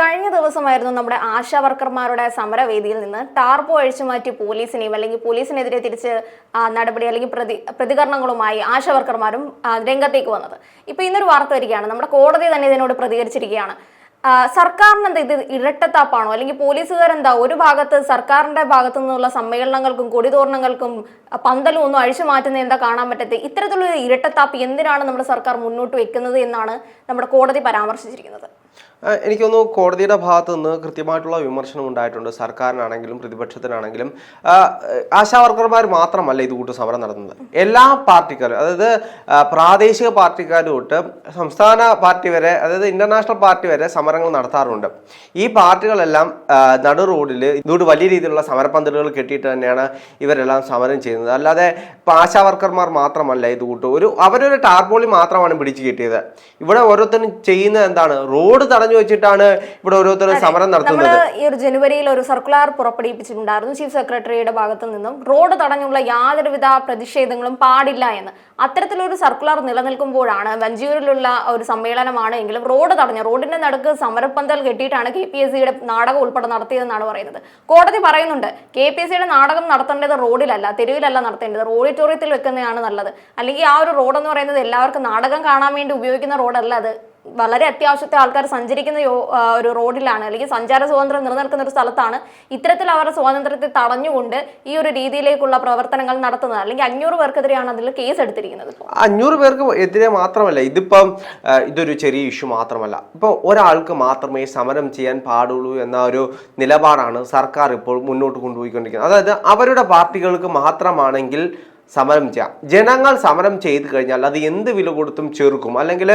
കഴിഞ്ഞ ദിവസമായിരുന്നു നമ്മുടെ ആശാ വർക്കർമാരുടെ സമരവേദിയിൽ നിന്ന് ടാർപ്പോ അഴിച്ചു മാറ്റി പോലീസിനെയും അല്ലെങ്കിൽ പോലീസിനെതിരെ തിരിച്ച് നടപടി അല്ലെങ്കിൽ പ്രതി പ്രതികരണങ്ങളുമായി ആശാ വർക്കർമാരും രംഗത്തേക്ക് വന്നത്. ഇപ്പൊ ഇന്നൊരു വാർത്ത വരികയാണ്. നമ്മുടെ കോടതി തന്നെ ഇതിനോട് പ്രതികരിച്ചിരിക്കുകയാണ്. സർക്കാരിന് എന്താ ഇത് ഇരട്ടത്താപ്പാണോ? അല്ലെങ്കിൽ പോലീസുകാരെന്താ ഒരു ഭാഗത്ത് സർക്കാരിന്റെ ഭാഗത്തു നിന്നുള്ള സമ്മേളനങ്ങൾക്കും കൊടിതോരണങ്ങൾക്കും പന്തലും ഒന്നും അഴിച്ചു മാറ്റുന്നത് എന്താ കാണാൻ പറ്റത്തെ ഇത്തരത്തിലുള്ള ഇരട്ടത്താപ്പ് എന്തിനാണ് നമ്മുടെ സർക്കാർ മുന്നോട്ട് വെക്കുന്നത് എന്നാണ് നമ്മുടെ കോടതി പരാമർശിച്ചിരിക്കുന്നത്. ആ, എനിക്ക് തോന്നുന്നു കോടതിയുടെ ഭാഗത്തു നിന്ന് കൃത്യമായിട്ടുള്ള വിമർശനം ഉണ്ടായിട്ടുണ്ട്. സർക്കാരിനാണെങ്കിലും പ്രതിപക്ഷത്തിനാണെങ്കിലും. ആശാവർക്കർമാർ ആശാ വർക്കർമാർ മാത്രമല്ല ഇത് കൂട്ട് സമരം നടത്തുന്നത്. എല്ലാ പാർട്ടിക്കാരും അതായത് പ്രാദേശിക പാർട്ടിക്കാർ തൊട്ട് സംസ്ഥാന പാർട്ടി വരെ അതായത് ഇന്റർനാഷണൽ പാർട്ടി വരെ സമരങ്ങൾ നടത്താറുണ്ട്. ഈ പാർട്ടികളെല്ലാം നടു റോഡിൽ ഇതുകൊണ്ട് വലിയ രീതിയിലുള്ള സമരപ്പന്തലുകൾ കെട്ടിയിട്ട് തന്നെയാണ് ഇവരെല്ലാം സമരം ചെയ്യുന്നത്. അല്ലാതെ ഇപ്പം ആശാവർക്കർമാർ മാത്രമല്ല ഇത് കൂട്ട്. ഒരു അവരൊരു ടാർപോളി മാത്രമാണ് പിടിച്ചു കിട്ടിയത്. ഇവിടെ ഓരോരുത്തരും ചെയ്യുന്നത് എന്താണ്? റോഡ് തടഞ്ഞു വെച്ചിട്ടാണ് ഇവിടെ ഓരോരുത്തരും സമരം നടത്തുന്നത്. ഈ ഒരു ജനുവരിയിൽ ഒരു സർക്കുലർ പുറപ്പെടുവിപ്പിച്ചിട്ടുണ്ടായിരുന്നു. ചീഫ് സെക്രട്ടറിയുടെ ഭാഗത്തു നിന്നും റോഡ് തടഞ്ഞുള്ള യാതൊരുവിധ പ്രതിഷേധങ്ങളും പാടില്ല എന്ന്. അത്തരത്തിലൊരു സർക്കുലർ നിലനിൽക്കുമ്പോഴാണ് വഞ്ചിയൂരിലുള്ള ഒരു സമ്മേളനമാണ് എങ്കിലും റോഡ് തടഞ്ഞ റോഡിന്റെ നടുക്ക് സമരപ്പന്തൽ കെട്ടിയിട്ടാണ് കെ പി എസ് സിയുടെ നാടകം ഉൾപ്പെടെ നടത്തിയതെന്നാണ് പറയുന്നത്. കോടതി പറയുന്നുണ്ട് കെ പി എസ് സിയുടെ നാടകം നടത്തേണ്ടത് റോഡിലല്ല തെരുവിലല്ല നടത്തേണ്ടത് ഓഡിറ്റോറിയത്തിൽ വെക്കുന്നതാണ് നല്ലത്. അല്ലെങ്കിൽ ആ ഒരു റോഡ് എന്ന് പറയുന്നത് എല്ലാവർക്കും നാടകം കാണാൻ വേണ്ടി ഉപയോഗിക്കുന്ന റോഡല്ല അത്. വളരെ അത്യാവശ്യത്തെ ആൾക്കാർ സഞ്ചരിക്കുന്ന ഒരു റോഡിലാണ് അല്ലെങ്കിൽ സഞ്ചാര സ്വാതന്ത്ര്യം നിലനിൽക്കുന്ന ഒരു സ്ഥലത്താണ് ഇത്തരത്തിൽ അവരുടെ സ്വാതന്ത്ര്യത്തെ തടഞ്ഞുകൊണ്ട് ഈ ഒരു രീതിയിലേക്കുള്ള പ്രവർത്തനങ്ങൾ നടത്തുന്നത്. അല്ലെങ്കിൽ അഞ്ഞൂറ് പേർക്കെതിരെയാണ് അതിൽ കേസ് എടുത്തിരിക്കുന്നത് ഇപ്പോൾ. അഞ്ഞൂറ് പേർക്ക് എതിരെ മാത്രമല്ല ഇതിപ്പം ഇതൊരു ചെറിയ ഇഷ്യൂ മാത്രമല്ല. ഇപ്പം ഒരാൾക്ക് മാത്രമേ സമരം ചെയ്യാൻ പാടുള്ളൂ എന്ന ഒരു നിലപാടാണ് സർക്കാർ ഇപ്പോൾ മുന്നോട്ട് കൊണ്ടുപോയിക്കൊണ്ടിരിക്കുന്നത്. അതായത് അവരുടെ പാർട്ടികൾക്ക് മാത്രമാണെങ്കിൽ സമരം ചെയ്യാം. ജനങ്ങൾ സമരം ചെയ്തു കഴിഞ്ഞാൽ അത് എന്ത് വില കൊടുത്തും ചെറുക്കും. അല്ലെങ്കിൽ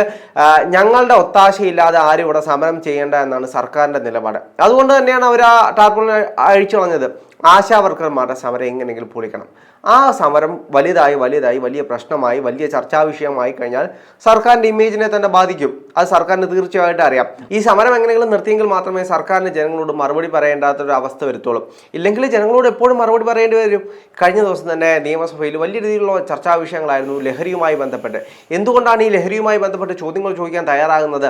ഞങ്ങളുടെ ഒത്താശയില്ലാതെ ആരും ഇവിടെ സമരം ചെയ്യേണ്ട എന്നാണ് സർക്കാരിന്റെ നിലപാട്. അതുകൊണ്ട് തന്നെയാണ് അവർ ആ ടാർപ്പുളിനെ അഴിച്ചു കളഞ്ഞത്. ആശാ വർക്കർമാരുടെ സമരം എങ്ങനെയെങ്കിലും പൊളിക്കണം. ആ സമരം വലുതായി വലുതായി വലിയ പ്രശ്നമായി വലിയ ചർച്ചാ വിഷയമായി കഴിഞ്ഞാൽ സർക്കാരിന്റെ ഇമേജിനെ തന്നെ ബാധിക്കും. അത് സർക്കാരിന് തീർച്ചയായിട്ടും അറിയാം. ഈ സമരം എങ്ങനെയെങ്കിലും നിർത്തിയെങ്കിൽ മാത്രമേ സർക്കാരിന് ജനങ്ങളോട് മറുപടി പറയേണ്ടാത്തൊരു അവസ്ഥ വരുത്തുള്ളൂ. ഇല്ലെങ്കിൽ ജനങ്ങളോട് എപ്പോഴും മറുപടി പറയേണ്ടി വരും. കഴിഞ്ഞ ദിവസം തന്നെ നിയമസഭയിൽ വലിയ രീതിയിലുള്ള ചർച്ചാ വിഷയങ്ങളായിരുന്നു ലഹരിയുമായി ബന്ധപ്പെട്ട്. എന്തുകൊണ്ടാണ് ഈ ലഹരിയുമായി ബന്ധപ്പെട്ട് ചോദ്യങ്ങൾ ചോദിക്കാൻ തയ്യാറാകുന്നത്?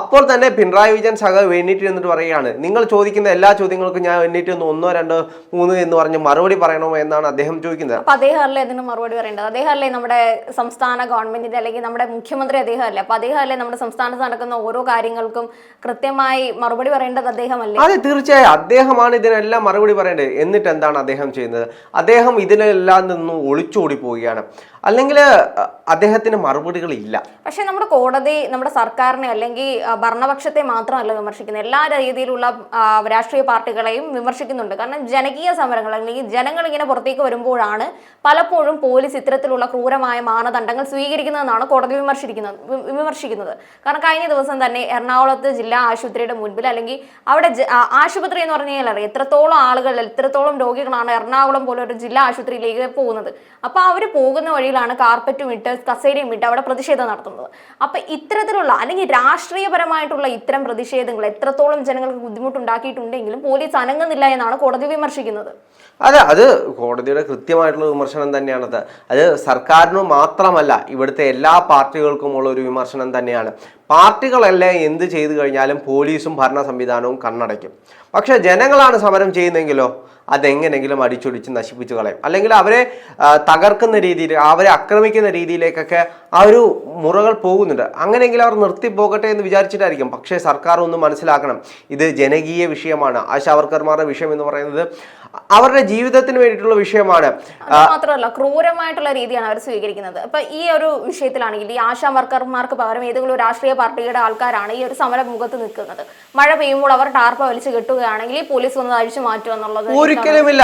അപ്പോൾ തന്നെ പിണറായി വിജയൻ സഹ എണ്ണീറ്റ് എന്നിട്ട് പറയുകയാണ് നിങ്ങൾ ചോദിക്കുന്ന എല്ലാ ചോദ്യങ്ങൾക്കും ഞാൻ എണ്ണീറ്റ് ഒന്നോ രണ്ടോ മൂന്ന് എന്ന് പറഞ്ഞ് മറുപടി പറയണമോ? എന്നാണ് അദ്ദേഹം ചോദിക്കുന്നത്. അപ്പൊ അദ്ദേഹം അല്ലേ അതിന് മറുപടി പറയേണ്ടത്? അദ്ദേഹമല്ലേ നമ്മുടെ സംസ്ഥാന ഗവൺമെന്റിന്റെ അല്ലെങ്കിൽ നമ്മുടെ മുഖ്യമന്ത്രി അദ്ദേഹമല്ലേ? അപ്പൊ അദ്ദേഹമല്ലേ നമ്മുടെ സംസ്ഥാനത്ത് നടക്കുന്ന ഓരോ കാര്യങ്ങൾക്കും കൃത്യമായി മറുപടി പറയേണ്ടത് അദ്ദേഹമല്ലേ? അതെ തീർച്ചയായും. അദ്ദേഹമാണ് ഇതിനെല്ലാം മറുപടി പറയേണ്ടത്. എന്നിട്ട് എന്താണ് അദ്ദേഹം ചെയ്യുന്നത്? അദ്ദേഹം ഇതിനെല്ലാം നിന്നും ഒളിച്ചോടി പോവുകയാണ്. അല്ലെങ്കിൽ അദ്ദേഹത്തിന് മറുപടികൾ ഇല്ല പക്ഷെ നമ്മുടെ കോടതി നമ്മുടെ സർക്കാരിനെ അല്ലെങ്കിൽ ഭരണപക്ഷത്തെ മാത്രമല്ല വിമർശിക്കുന്നത്. എല്ലാ രീതിയിലുള്ള രാഷ്ട്രീയ പാർട്ടികളെയും വിമർശിക്കുന്നുണ്ട്. കാരണം ജനകീയ സമരങ്ങൾ അല്ലെങ്കിൽ ജനങ്ങൾ ഇങ്ങനെ പുറത്തേക്ക് വരുമ്പോഴാണ് പലപ്പോഴും പോലീസ് ഇത്തരത്തിലുള്ള ക്രൂരമായ മാനദണ്ഡങ്ങൾ സ്വീകരിക്കുന്നതെന്നാണ് കോടതി വിമർശിക്കുന്നത് വിമർശിക്കുന്നത്. കാരണം കഴിഞ്ഞ ദിവസം തന്നെ എറണാകുളത്ത് ജില്ലാ ആശുപത്രിയുടെ മുൻപിൽ അല്ലെങ്കിൽ അവിടെ ആശുപത്രി എന്ന് പറഞ്ഞു കഴിഞ്ഞാൽ അറിയാം എത്രത്തോളം ആളുകൾ എത്രത്തോളം രോഗികളാണ് എറണാകുളം പോലെ ഒരു ജില്ലാ ആശുപത്രിയിലേക്ക് പോകുന്നത്. അപ്പൊ അവർ പോകുന്ന വഴിയിലാണ് കാർപ്പറ്റും ഇട്ട് കസേരയും ഇട്ട് അവിടെ പ്രതിഷേധം നടത്തുന്നത്. അപ്പൊ ഇത്തരത്തിലുള്ള അല്ലെങ്കിൽ രാഷ്ട്രീയപരമായിട്ടുള്ള ഇത്തരം പ്രതിഷേധങ്ങൾ എത്രത്തോളം ജനങ്ങൾക്ക് ബുദ്ധിമുട്ടുണ്ടാക്കിയിട്ടുണ്ടെങ്കിലും പോലീസ് അനങ്ങുന്നില്ല എന്നാണ് കോടതി വിമർശിക്കുന്നത്. അതെ അത് കോടതിയുടെ കൃത്യമായിട്ടുള്ള വിമർശനം തന്നെയാണത്. അത് സർക്കാരിന് മാത്രമല്ല ഇവിടുത്തെ എല്ലാ പാർട്ടികൾക്കുമുള്ള ഒരു വിമർശനം തന്നെയാണ്. പാർട്ടികളെല്ലാം എന്ത് ചെയ്തു കഴിഞ്ഞാലും പോലീസും ഭരണ സംവിധാനവും കണ്ണടയ്ക്കും. പക്ഷേ ജനങ്ങളാണ് സമരം ചെയ്യുന്നെങ്കിലോ അതെങ്ങനെങ്കിലും അടിച്ചൊടിച്ച് നശിപ്പിച്ചു കളയും. അല്ലെങ്കിൽ അവരെ തകർക്കുന്ന രീതിയിൽ അവരെ ആക്രമിക്കുന്ന രീതിയിലേക്കൊക്കെ ആ ഒരു മുറകൾ പോകുന്നുണ്ട്. അങ്ങനെയെങ്കിലും അവർ നിർത്തി നിർത്തിപ്പോകട്ടെ എന്ന് വിചാരിച്ചിട്ടായിരിക്കും. പക്ഷേ സർക്കാർ ഒന്ന് മനസ്സിലാക്കണം ഇത് ജനകീയ വിഷയമാണ്. ആശാ വർക്കർമാരുടെ വിഷയം എന്ന് പറയുന്നത് അവരുടെ ജീവിതത്തിന് വേണ്ടിയിട്ടുള്ള വിഷയമാണ്. മാത്രമല്ല ക്രൂരമായിട്ടുള്ള രീതിയാണ് അവർ സ്വീകരിക്കുന്നത്. അപ്പൊ ഈ ഒരു വിഷയത്തിലാണെങ്കിൽ ഈ ആശാ വർക്കർമാർക്ക് പകരം ഏതെങ്കിലും രാഷ്ട്രീയ പാർട്ടിയുടെ ആൾക്കാരാണ് ഈ ഒരു സമര മുഖത്ത് നിൽക്കുന്നത്. മഴ പെയ്യുമ്പോൾ അവർ ടാർപ്പ വലിച്ചു കെട്ടുകയാണെങ്കിൽ പോലീസ് ഒന്ന് അഴിച്ചു മാറ്റുക എന്നുള്ളത് ഒരിക്കലുമില്ല.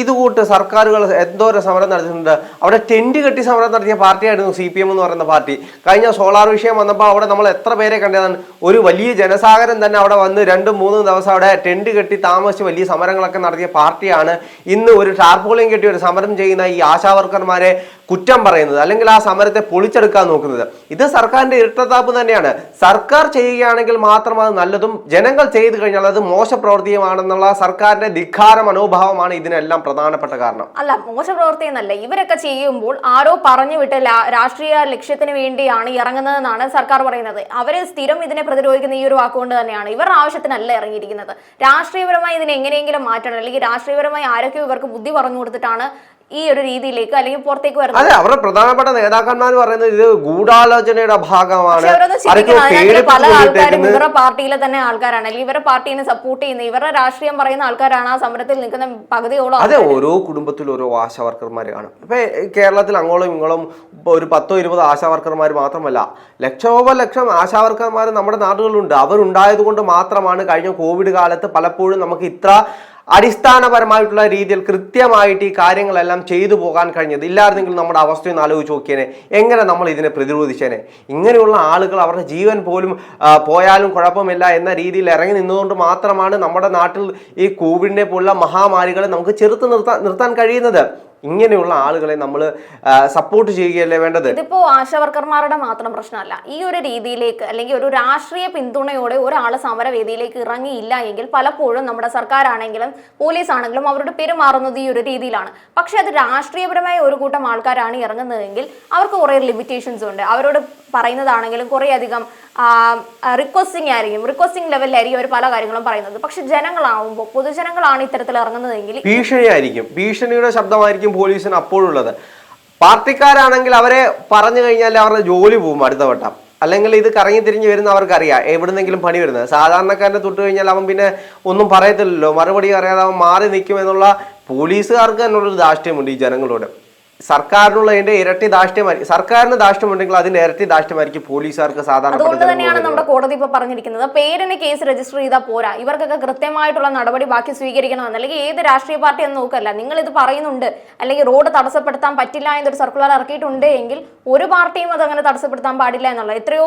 ഇത് കൂട്ട് സർക്കാരുകൾ എന്തോരം സമരം നടത്തിയിട്ടുണ്ട്. അവിടെ ടെന്റ് കെട്ടി സമരം നടത്തിയ പാർട്ടിയായിരുന്നു സി പി എം എന്ന് പറയുന്ന പാർട്ടി. കഴിഞ്ഞ സോളാർ വിഷയം വന്നപ്പോൾ അവിടെ നമ്മൾ എത്ര പേരെ കണ്ടതാണ്? ഒരു വലിയ ജനസാഗരം തന്നെ അവിടെ വന്ന് രണ്ടും മൂന്നും ദിവസം അവിടെ ടെന്റ് കെട്ടി താമസിച്ച് വലിയ സമരങ്ങളൊക്കെ നടത്തിയ പാർട്ടിയാണ് ഇന്ന് ഒരു ടാർപോളിയും കെട്ടി ഒരു സമരം ചെയ്യുന്ന ഈ ആശാവർക്കർമാരെ കുറ്റം പറയുന്നത്. അല്ലെങ്കിൽ ആ സമരത്തെ പൊളിച്ചെടുക്കാൻ നോക്കുന്നത്. ഇത് സർക്കാരിന്റെ ഇരട്ടത്താപ്പ് തന്നെയാണ്. സർക്കാർ ചെയ്യുകയാണെങ്കിൽ മാത്രം അത് നല്ലതും ജനങ്ങൾ ചെയ്തു കഴിഞ്ഞാൽ അത് മോശ പ്രവൃത്തിയുമാണെന്നുള്ള സർക്കാരിന്റെ ധിക്കാര മനോഭാവമാണ് ഇതിനെല്ലാം പ്രധാനപ്പെട്ട കാരണം. അല്ല മോശ പ്രവൃത്തി എന്നല്ല ഇവരൊക്കെ ചെയ്യുമ്പോൾ ആരോ പറഞ്ഞു വിട്ട് രാഷ്ട്രീയ ലക്ഷ്യത്തിന് വേണ്ടിയാണ് ഇറങ്ങുന്നതെന്നാണ് സർക്കാർ പറയുന്നത്. അവർ സ്ഥിരം ഇതിനെ പ്രതിരോധിക്കുന്ന ഈ ഒരു വാക്കുകൊണ്ട് തന്നെയാണ് ഇവർ ആവശ്യത്തിനല്ല ഇറങ്ങിയിരിക്കുന്നത്. രാഷ്ട്രീയപരമായി ഇതിനെ എങ്ങനെയെങ്കിലും മാറ്റണം. അല്ലെങ്കിൽ രാഷ്ട്രീയപരമായി ആരൊക്കെ ഇവർക്ക് ബുദ്ധി പറഞ്ഞു കൊടുത്തിട്ടാണ് ഈ ഒരു രീതിയിലേക്ക് അല്ലെങ്കിൽ പുറത്തേക്ക് വരുന്നത്? അതെ അവരുടെ പ്രധാനപ്പെട്ട നേതാക്കന്മാർ പറയുന്നത് ഇത് ഗൂഢാലോചനയുടെ ഭാഗമാണ്. പല ആൾക്കാരും. ഇവരുടെ പാർട്ടിയിലെ തന്നെ ആൾക്കാരാണ്. അല്ലെങ്കിൽ ഇവരുടെ പാർട്ടിനെ സപ്പോർട്ട് ചെയ്യുന്ന ഇവരുടെ രാഷ്ട്രീയം പറയുന്ന ആൾക്കാരാണ് ആ സമരത്തിൽ നിൽക്കുന്ന പകുതിയോളം അതെ ഓരോ കുടുംബത്തിൽ ഓരോ ആശാ വർക്കർമാർ കാണും ഇപ്പൊ കേരളത്തിൽ അങ്ങോളും ഇങ്ങോളും ഒരു പത്തോ ഇരുപതോ ആശാ വർക്കർമാർ മാത്രമല്ല ലക്ഷോപലക്ഷം ആശാ വർക്കർമാർ നമ്മുടെ നാടുകളിലുണ്ട്. അവരുണ്ടായത് കൊണ്ട് മാത്രമാണ് കഴിഞ്ഞ കോവിഡ് കാലത്ത് പലപ്പോഴും നമുക്ക് ഇത്ര അടിസ്ഥാനപരമായിട്ടുള്ള രീതിയിൽ കൃത്യമായിട്ട് ഈ കാര്യങ്ങളെല്ലാം ചെയ്തു പോകാൻ കഴിഞ്ഞത്. ഇല്ലായിരുന്നെങ്കിൽ നമ്മുടെ അവസ്ഥയൊന്ന് ആലോചിച്ച് നോക്കിയേനെ. എങ്ങനെ നമ്മൾ ഇതിനെ പ്രതിരോധിച്ചേനെ? ഇങ്ങനെയുള്ള ആളുകൾ അവരുടെ ജീവൻ പോലും പോയാലും കുഴപ്പമില്ല എന്ന രീതിയിൽ ഇറങ്ങി നിന്നതുകൊണ്ട് മാത്രമാണ് നമ്മുടെ നാട്ടിൽ ഈ കോവിഡിനെ പോലുള്ള മഹാമാരികളെ നമുക്ക് ചെറുത്ത് നിർത്താൻ നിർത്താൻ കഴിയുന്നത്. ഇങ്ങനെയുള്ള ആളുകളെ നമ്മൾ സപ്പോർട്ട് ചെയ്യുകയല്ലേ വേണ്ടത്? ഇതിപ്പോ ആശാവർക്കർമാരുടെ മാത്രം പ്രശ്നമല്ല. ഈ ഒരു രീതിയിലേക്ക് അല്ലെങ്കിൽ ഒരു രാഷ്ട്രീയ പിന്തുണയോടെ ഒരാൾ സമരവേദിയിലേക്ക് ഇറങ്ങിയില്ല എങ്കിൽ പലപ്പോഴും നമ്മുടെ സർക്കാരാണെങ്കിലും പോലീസ് ആണെങ്കിലും അവരോട് പെരുമാറുന്നത് ഈ ഒരു രീതിയിലാണ്. പക്ഷെ അത് രാഷ്ട്രീയപരമായ ഒരു കൂട്ടം ആൾക്കാരാണ് ഇറങ്ങുന്നതെങ്കിൽ അവർക്ക് കുറേ ലിമിറ്റേഷൻസ് ഉണ്ട്. അവരോട് പറയുന്നതാണെങ്കിലും കുറേ അധികം റിക്വസ്റ്റിംഗ് ആയിരിക്കും. റിക്വസ്റ്റിംഗ് ലെവലിലായിരിക്കും അവർ പല കാര്യങ്ങളും പറയുന്നത്. പക്ഷെ ജനങ്ങളാവുമ്പോൾ പൊതുജനങ്ങളാണ് ഇത്തരത്തിൽ ഇറങ്ങുന്നതെങ്കിൽ ഭീഷണിയായിരിക്കും. ഭീഷണിയുടെ ശബ്ദമായിരിക്കും പോലീസിന് അപ്പോഴുള്ളത്. പാർട്ടിക്കാരാണെങ്കിൽ അവരെ പറഞ്ഞു കഴിഞ്ഞാൽ അവരുടെ ജോലി പോകും അടുത്ത വട്ടം. അല്ലെങ്കിൽ ഇത് കറങ്ങി തിരിഞ്ഞ് വരുന്ന അവർക്കറിയാം എവിടുന്നെങ്കിലും പണി വരുന്നത്. സാധാരണക്കാരനെ തൊട്ട് കഴിഞ്ഞാൽ അവൻ പിന്നെ ഒന്നും പറയത്തില്ലല്ലോ. മറുപടി അറിയാതെ അവൻ മാറി നിൽക്കും എന്നുള്ള പോലീസുകാർക്ക് തന്നെയുള്ളൊരു ദാഷ്ട്യമുണ്ട് ഈ ജനങ്ങളോട്. സർക്കാരിനുള്ള അതിന്റെ ഇരട്ടി ദാഷ്ട്യമായി സർക്കാരിന് ദാഷ്ട്യമുണ്ടെങ്കിൽ അതിന്റെ ഇരട്ടി ദാഷ്ട്യമായിരിക്കും പോലീസുകാർക്ക് സാധാരണ അതുകൊണ്ട് തന്നെയാണ് നമ്മുടെ കോടതി ഇപ്പൊ പറഞ്ഞിരിക്കുന്നത്. പേരിന് കേസ് രജിസ്റ്റർ ചെയ്താൽ പോരാ. ഇവർക്കൊക്കെ കൃത്യമായിട്ടുള്ള നടപടി ബാക്കി സ്വീകരിക്കണമെന്ന്. അല്ലെങ്കിൽ ഏത് രാഷ്ട്രീയ പാർട്ടി എന്ന് നോക്കല്ല. നിങ്ങൾ ഇത് പറയുന്നുണ്ട്. അല്ലെങ്കിൽ റോഡ് തടസ്സപ്പെടുത്താൻ പറ്റില്ല എന്നൊരു സർക്കുലർ ഇറക്കിയിട്ടുണ്ട് എങ്കിൽ ഒരു പാർട്ടിയും അത് അങ്ങനെ തടസ്സപ്പെടുത്താൻ പാടില്ല എന്നുള്ളത്. എത്രയോ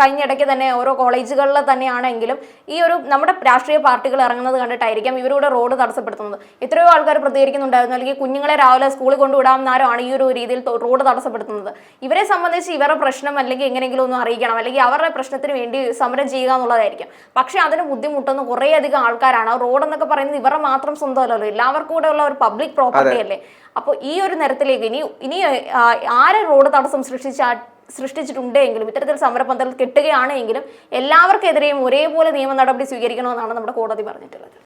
കഴിഞ്ഞിടയ്ക്ക് തന്നെ ഓരോ കോളേജുകളിൽ തന്നെയാണെങ്കിലും ഈ ഒരു നമ്മുടെ രാഷ്ട്രീയ പാർട്ടികൾ ഇറങ്ങുന്നത് കണ്ടിട്ടായിരിക്കാം ഇവരുടെ റോഡ് തടസ്സപ്പെടുത്തുന്നത്. എത്രയോ ആൾക്കാർ പ്രതികരിക്കുന്നുണ്ടായിരുന്നു. അല്ലെങ്കിൽ കുഞ്ഞുങ്ങളെ രാവിലെ സ്കൂളിൽ കൊണ്ടുവിടാവുന്നവരാണ് ഈ ഒരു രീതിയിൽ റോഡ് തടസ്സപ്പെടുത്തുന്നത്. ഇവരെ സംബന്ധിച്ച് ഇവരുടെ പ്രശ്നം അല്ലെങ്കിൽ എങ്ങനെയെങ്കിലും ഒന്ന് അറിയിക്കണം. അല്ലെങ്കിൽ അവരുടെ പ്രശ്നത്തിന് വേണ്ടി സമരം ചെയ്യുക എന്നുള്ളതായിരിക്കും. പക്ഷെ അതിന് ബുദ്ധിമുട്ടുന്ന കുറേയധികം ആൾക്കാരാണ്. റോഡ് എന്നൊക്കെ പറയുന്നത് ഇവരുടെ മാത്രം സ്വന്തമല്ലല്ലോ. എല്ലാവർക്കും കൂടെ ഉള്ള ഒരു പബ്ലിക് പ്രോപ്പർട്ടി അല്ലേ? അപ്പോൾ ഈ ഒരു നിരത്തിലേക്ക് ഇനി ഇനി ആരെ റോഡ് തടസ്സം സൃഷ്ടിച്ച സൃഷ്ടിച്ചിട്ടുണ്ടെങ്കിലും ഇത്തരത്തിൽ സമരപന്തൽ കെട്ടുകയാണെങ്കിലും എല്ലാവർക്കെതിരെയും ഒരേപോലെ നിയമ നടപടി സ്വീകരിക്കണമെന്നാണ് നമ്മുടെ കോടതി പറഞ്ഞിട്ടുള്ളത്.